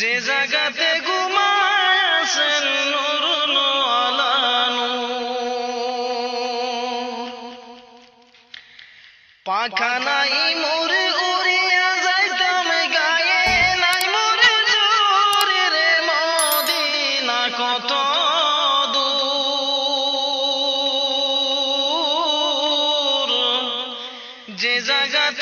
যে জায়গাতে ঘুমায়াছেন নুরুল আলা নূর। পাখা নাই মোরে নাই কত যে জায়গাতে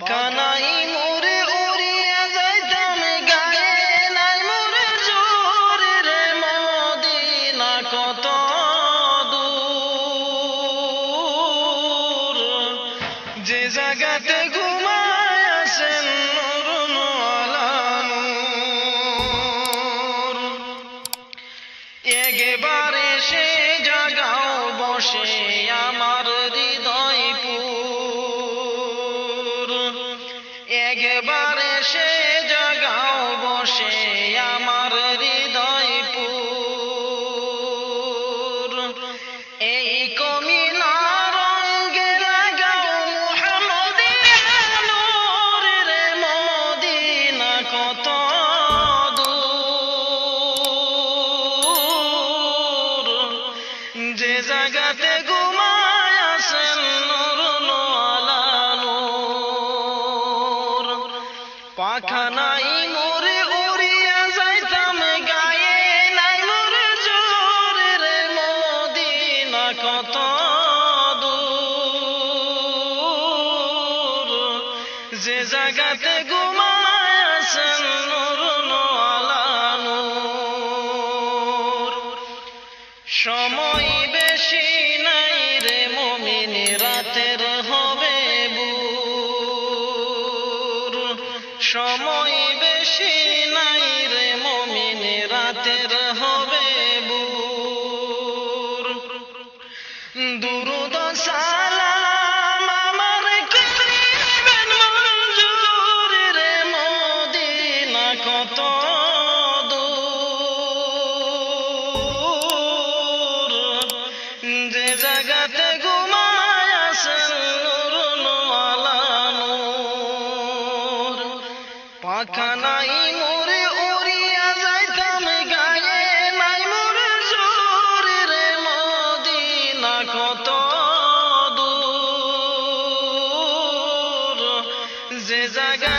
পাখা নাই মোরে উড়িয়া যাইতাম গায়ে নাই মোরে জোরে রে মদিনা কত দূর। যে জায়গাতে ঘুমায় নুরুল একবারে কত দূর। যে জায়গাতে সময় বেশি নাই রে মমিন, রাতের হবে বুর। দুরুদ সালাম আমার করিবেন মঞ্জুর রে মদিনা কত পাখা নাই মোরে উড়িয়া যাইতাম গায়ে নাই মোরে জোরে রে মদিনা কত দূর। যে জায়গা